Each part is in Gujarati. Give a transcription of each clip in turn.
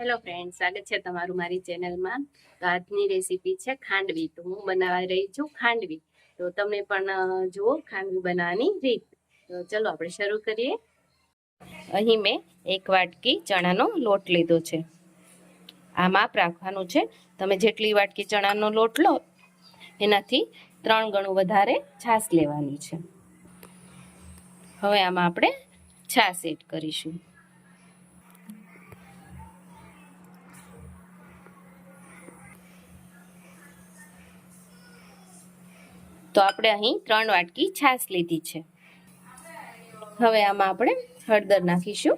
હેલો ફ્રેન્ડ સ્વાગત છે તમારું મારી ચેનલમાં. તો આજની રેસીપી છે ખાંડવી. તો હું બનાવવા રહી છું ખાંડવી. તો તમે પણ જુઓ ખાંડવી બનાવવાની રીત. તો ચલો આપણે શરૂ કરીએ. અહીં મેં એક વાટકી ચણાનો લોટ લીધો છે. આ માપ રાખવાનું છે. તમે જેટલી વાટકી ચણાનો લોટ લો, એનાથી ત્રણ ગણું વધારે છાશ લેવાની છે. હવે આમાં આપણે છાશ એડ કરીશું. તો આપણે અહીં ત્રણ વાટકી છાશ લીધી છે. હવે આમાં આપણે હળદર નાખીશું.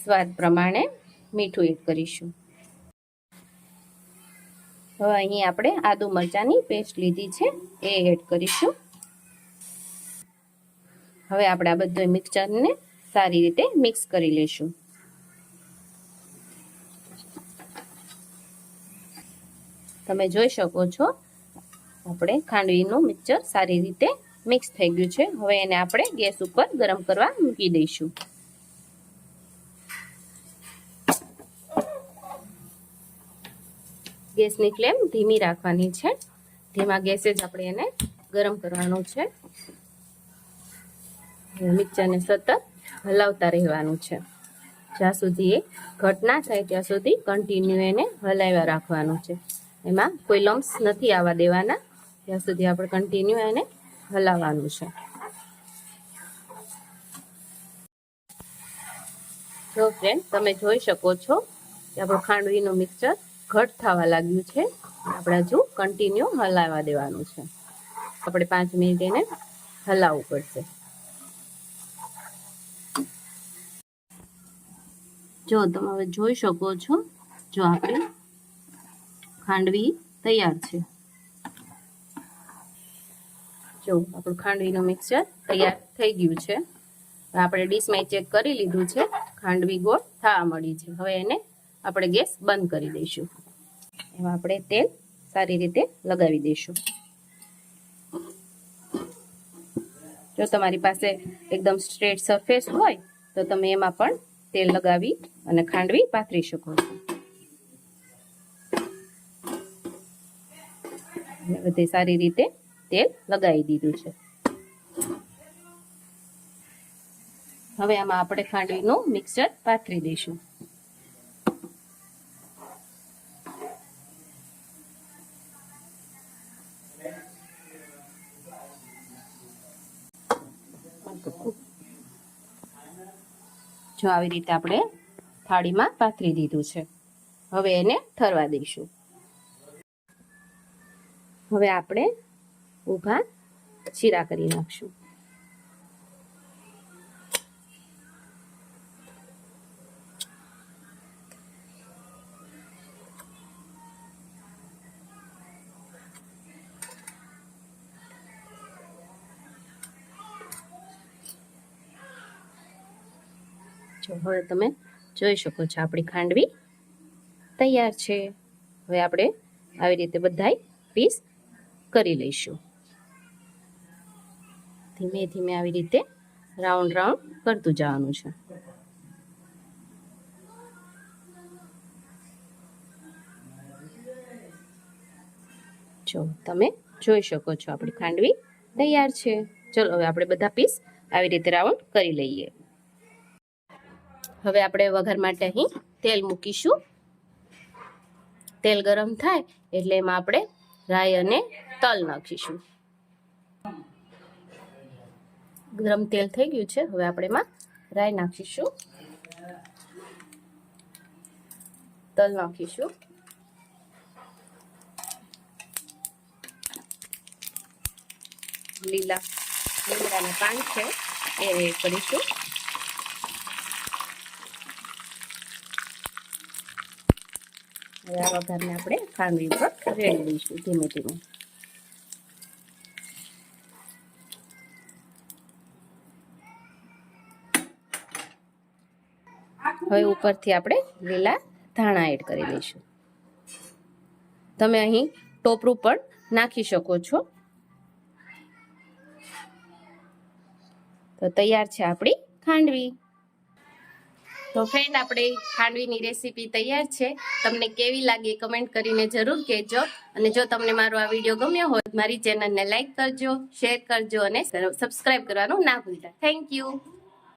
સ્વાદ પ્રમાણે મીઠું એડ કરીશું. હવે અહીં આપણે આદુ મરચાંની પેસ્ટ લીધી છે, એ એડ કરીશું. હવે આપણે આ બધું મિક્સરને સારી રીતે મિક્સ કરી લઈશું તમે જોઈ શકો છો આપણે ખાંડવીનું મિક્સર સારી રીતે મિક્સ થઈ ગયું છે. હવે એને આપણે ગેસ ઉપર ગરમ કરવા મૂકી દઈશું. ગેસની ફ્લેમ ધીમી રાખવાની છે. ધીમા ગેસે જ આપણે એને ગરમ કરવાનું છે. મિક્સરને સતત હલાવતા રહેવાનું છે. જ્યાં સુધી એ ઘટ ના થાય ત્યાં સુધી કન્ટિન્યુ એને હલાવ્યા રાખવાનું છે. એમાં કોઈ લમ્સ નથી આવવા દેવાના. ત્યાં સુધી આપણે કન્ટિન્યુ એને હલાવવાનું છે. જો ફ્રેન્ડ તમે જોઈ શકો છો કે આપણું ખાંડવીનું મિક્સચર ઘટ થવા લાગ્યું છે. આપણે હજુ કન્ટિન્યુ હલાવવા દેવાનું છે. આપણે પાંચ મિનિટ એને હલાવવું પડશે. જો, તમે હવે જોઈ શકો છો, જો આપણે ખાંડવી તૈયાર છે. જો આપણું ખાંડવીનું મિક્સચર તૈયાર થઈ ગયું છે. આપણે ડીશમાં ચેક કરી લીધું છે. ખાંડવી ગોળ થવા મળી છે. હવે એને આપણે ગેસ બંધ કરી દઈશું. એમાં આપણે તેલ સારી રીતે લગાવી દઈશું. જો તમારી પાસે એકદમ સ્ટ્રેટ સરફેસ હોય, તો તમે એમાં પણ તેલ લગાવી અને ખાંડવી પાથરી શકો છો. બધે સારી રીતે તેલ લગાવી દીધું છે. હવે આમાં આપણે ખાંડવીનું મિક્સર પાથરી દઈશું. જો આવી રીતે આપણે થાળીમાં પાથરી દીધું છે. હવે એને ઠરવા દઈશું. હવે આપણે ઊભા ચીરા કરી નાખશું. જો, હવે તમે જોઈ શકો છો, આપણી ખાંડવી તૈયાર છે. હવે આપણે આવી રીતે બધાય પીસ કરી લઈશું. ધીમે ધીમે આવી રીતે રાઉન્ડ રાઉન્ડ કરતું જવાનું છે. જો, તમે જોઈ શકો છો, આપણી ખાંડવી તૈયાર છે. ચલો, હવે આપણે બધા પીસ આવી રીતે રાઉન્ડ કરી લઈએ. હવે આપણે વઘાર માટે અહીં તેલ મૂકીશું. તેલ ગરમ થાય એટલે એમાં આપણે રાઈ અને તલ નાખીશું. ગરમ તેલ થઈ ગયું છે. હવે આપણે એમાં રાઈ નાખીશું. તલ નાખીશું. લીલા લીમડાના પાન છે એ કરીશું. હવે આ વઘારને આપણે ખાંડવી પર રેડી દઈશું ધીમે ધીમે. હવે ઉપરથી આપણે લીલા ધાણા એડ કરી દઈશું. તમે અહીં ટોપરું પણ નાખી શકો છો. તો તૈયાર છે આપણી ખાંડવી. તો ફ્રેન્ડ આપણે ખાંડવીની રેસીપી તૈયાર છે. તમને કેવી લાગી કમેન્ટ કરીને જરૂર કહેજો. અને જો તમને મારો આ વીડિયો ગમ્યો હોય તો મારી ચેનલને લાઈક કરજો શેર કરજો અને સબસ્ક્રાઈબ કરવાનું ના ભૂલતા. Thank you